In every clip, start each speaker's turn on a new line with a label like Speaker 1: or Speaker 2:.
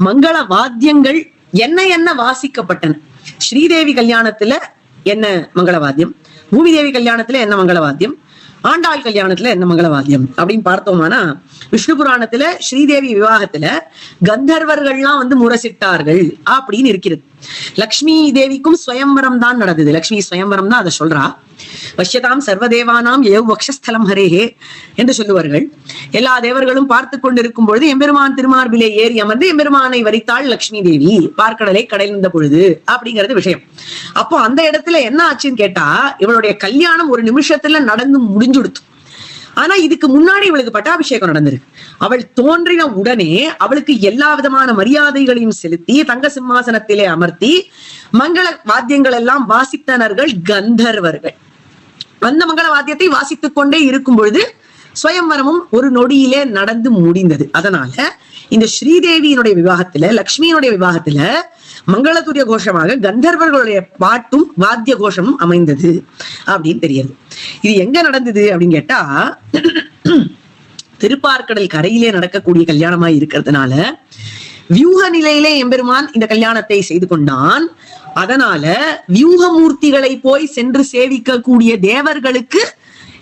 Speaker 1: மங்கள வாத்தியங்கள் என்ன என்ன வாசிக்கப்பட்டன? ஸ்ரீதேவி கல்யாணத்துல என்ன மங்களவாத்தியம் பூமிதேவி கல்யாணத்துல என்ன மங்களவாத்தியம் ஆண்டாள் கல்யாணத்துல என்ன மங்களவாத்தியம் அப்படின்னு பார்த்தோம்னா விஷ்ணு புராணத்துல ஸ்ரீதேவி விவாகத்துல கந்தர்வர்கள்லாம் வந்து முரசிட்டார்கள் அப்படின்னு இருக்கிறது. லக்ஷ்மி தேவிக்கும் ஸ்வயம்பரம் தான் நடந்தது. லக்ஷ்மி ஸ்வயம்பரம் தான் அதை சொல்றா. வஷ்யதாம் சர்வதேவானாம் ஏவ் வக்ஷஸ்தலம் ஹரேஹே என்று சொல்லுவார்கள். எல்லா தேவர்களும் பார்த்து கொண்டிருக்கும் பொழுது எம்பெருமான் திருமார்பிலே ஏறி அமர்ந்து எம்பெருமானை வரித்தாள் லக்ஷ்மி தேவி பார்க்கடலை கடைந்த பொழுது அப்படிங்கிறது விஷயம். அப்போ அந்த இடத்துல என்ன ஆச்சுன்னு கேட்டா இவளுடைய கல்யாணம் ஒரு நிமிஷத்துல நடந்து முடிஞ்சுடுத்து. ஆனா இதுக்கு முன்னாடி இவளுக்கு பட்டாபிஷேகம் நடந்திருக்கு. அவள் தோன்றின உடனே அவளுக்கு எல்லா விதமான மரியாதைகளையும் செலுத்தி தங்க சிம்மாசனத்திலே அமர்த்தி மங்கள வாத்தியங்கள் எல்லாம் வாசித்தனர்கள் கந்தர்வர்கள். அந்த மங்கள வாத்தியத்தை வாசித்துக் கொண்டே இருக்கும் பொழுது ஸ்வயம்வரமும் ஒரு நொடியிலே நடந்து முடிந்தது. அதனால இந்த ஸ்ரீதேவியினுடைய விவாகத்துல லக்ஷ்மியினுடைய விவாகத்துல மங்களத்துரிய கோஷமாக கந்தர்வர்களுடைய பாட்டும் வாத்திய கோஷமும் அமைந்தது அப்படின்னு தெரியுது. இது எங்க நடந்தது அப்படின்னு கேட்டா திருப்பார்க்கடல் கரையிலே நடக்கக்கூடிய கல்யாணமா இருக்கிறதுனால வியூக நிலையிலே எம்பெருமான் இந்த கல்யாணத்தை செய்து கொண்டான். அதனால வியூகமூர்த்திகளை போய் சென்று சேவிக்கக்கூடிய தேவர்களுக்கு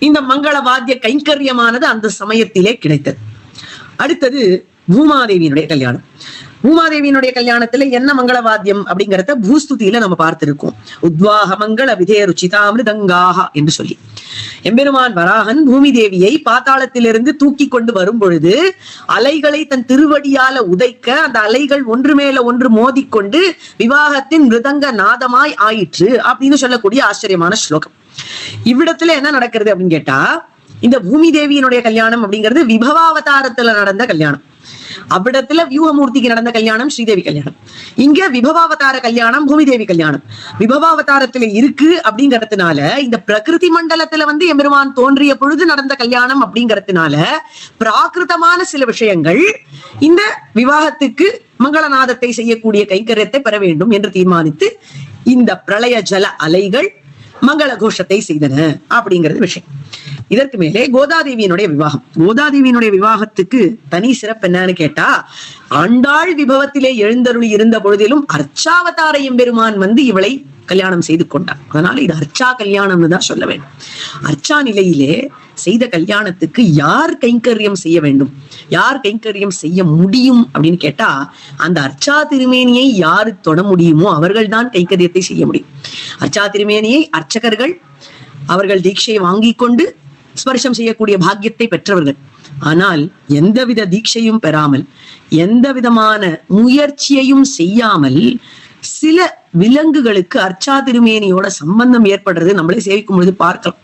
Speaker 1: இந்த மங்கள வாத்திய கைங்கரியமானது அந்த சமயத்திலே கிடைத்தது. அடுத்தது பூமாதேவியினுடைய கல்யாணம். பூமாதேவியினுடைய கல்யாணத்துல என்ன மங்களவாத்தியம் அப்படிங்கறத பூஸ்துதியில நம்ம பார்த்திருக்கோம். உத்வாக மங்கள விதே ருச்சிதாமிருதங்காக என்று சொல்லி. எம்பெருமான் வராகன் பூமி தேவியை பாத்தாளத்திலிருந்து தூக்கி கொண்டு வரும் பொழுது அலைகளை தன் திருவடியால உதைக்க அந்த அலைகள் ஒன்று மேல ஒன்று மோதிக்கொண்டு விவாகத்தின் மிருதங்க நாதமாய் ஆயிற்று அப்படின்னு சொல்லக்கூடிய ஆச்சரியமான ஸ்லோகம். இவ்விடத்துல என்ன நடக்கிறது அப்படின்னு கேட்டா இந்த பூமி தேவியினுடைய கல்யாணம் அப்படிங்கிறது விபவாவதாரத்துல நடந்த கல்யாணம். அவ்விடத்துல வியூகமூர்த்திக்கு நடந்த கல்யாணம் ஸ்ரீதேவி கல்யாணம். இங்க விபவாவதார கல்யாணம் பூமிதேவி கல்யாணம். விபவாவதாரத்துல இருக்கு அப்படிங்கறதுனால இந்த பிரகிருதி மண்டலத்துல வந்து எம்பெருமான் தோன்றிய பொழுது நடந்த கல்யாணம் அப்படிங்கறதுனால பிராகிருதமான சில விஷயங்கள் இந்த விவாகத்துக்கு மங்களநாதத்தை செய்யக்கூடிய கைங்கரியத்தை பெற வேண்டும் என்று தீர்மானித்து இந்த பிரளய ஜல அலைகள் மங்கள கோஷத்தை செய்தன அப்படிங்கிறது விஷயம். இதற்கு மேலே கோதாதேவியினுடைய விவாகம். கோதாதேவியினுடைய விவாகத்துக்கு தனி சிறப்பு என்னன்னு கேட்டா ஆண்டாள் விபவத்திலே எழுந்தருளி இருந்த பொழுதிலும் அர்ச்சாவதார எம்பெருமான் வந்து இவளை கல்யாணம் செய்து கொண்டார். அதனால இது அர்ச்சா கல்யாணம்னு தான் சொல்ல வேண்டும். அர்ச்சா நிலையிலே செய்த கல்யாணத்துக்கு யார் கைங்கரியம் செய்ய வேண்டும்? யார் கைங்கரியம் செய்ய முடியும் அப்படின்னு கேட்டா அந்த அர்ச்சா திருமேனியை யாரு தொட முடியுமோ அவர்கள் தான் கைங்கரியத்தை செய்ய முடியும். அர்ச்சா திருமேனியை அர்ச்சகர்கள் அவர்கள் தீட்சையை வாங்கி கொண்டு ஸ்பர்ஷம் செய்யக்கூடிய பாக்கியத்தை பெற்றவர்கள். ஆனால் எந்தவித தீட்சையும் பெறாமல் எந்த விதமான முயற்சியையும் செய்யாமல் சில விலங்குகளுக்கு அர்ச்சா திருமேனியோட சம்பந்தம் ஏற்படுறது நம்மளே சேவிக்கும் பொழுது பார்க்கலாம்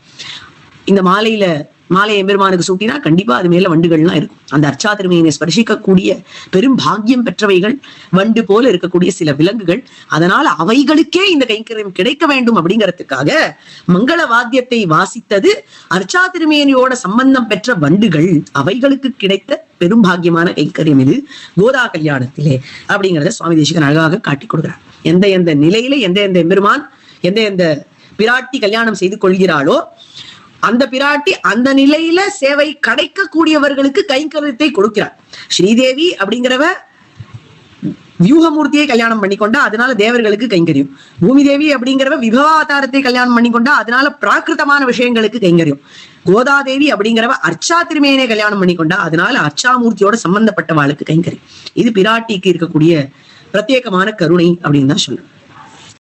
Speaker 1: இந்த மாலையில மாலை எம்பெருமானுக்கு சூட்டினா கண்டிப்பா அது மேல வண்டுகள்லாம் இருக்கும். அந்த அர்ச்சா திருமையினை ஸ்பர்சிக்கக்கூடிய பெரும் பாக்கியம் பெற்றவைகள் வண்டு போல இருக்கக்கூடிய சில விலங்குகள் அதனால அவைகளுக்கே இந்த கைங்கரியம் கிடைக்க வேண்டும் அப்படிங்கறதுக்காக மங்கள வாத்தியத்தை வாசித்தது அர்ச்சா திருமேனியோட சம்பந்தம் பெற்ற வண்டுகள். அவைகளுக்கு கிடைத்த பெரும் பாக்கியமான கைங்கரியம் இது கோதா கல்யாணத்திலே அப்படிங்கறத சுவாமி தேசிகன் அழகாக காட்டி கொடுக்கிறார். எந்த எந்த நிலையில எந்த எந்த எம்பெருமான் எந்த எந்த பிராட்டி கல்யாணம் செய்து கொள்கிறாளோ அந்த பிராட்டி அந்த நிலையில சேவை கிடைக்கக்கூடியவர்களுக்கு கைங்கரியத்தை கொடுக்கிறார். ஸ்ரீதேவி அப்படிங்கிறவ வியூகமூர்த்தியை கல்யாணம் பண்ணிக்கொண்டா அதனால தேவர்களுக்கு கைங்கரியம். பூமி தேவி அப்படிங்கிறவ விபவாதாரத்தை கல்யாணம் பண்ணிக்கொண்டா அதனால பிராகிருதமான விஷயங்களுக்கு கைங்கரியம். கோதாதேவி அப்படிங்கிறவ அர்ச்சா திருமேனை கல்யாணம் பண்ணிக்கொண்டா அதனால அர்ச்சாமூர்த்தியோட சம்பந்தப்பட்டவாளுக்கு கைங்கரியம். இது பிராட்டிக்கு இருக்கக்கூடிய பிரத்யேகமான கருணை அப்படின்னு தான் சொல்லுவேன்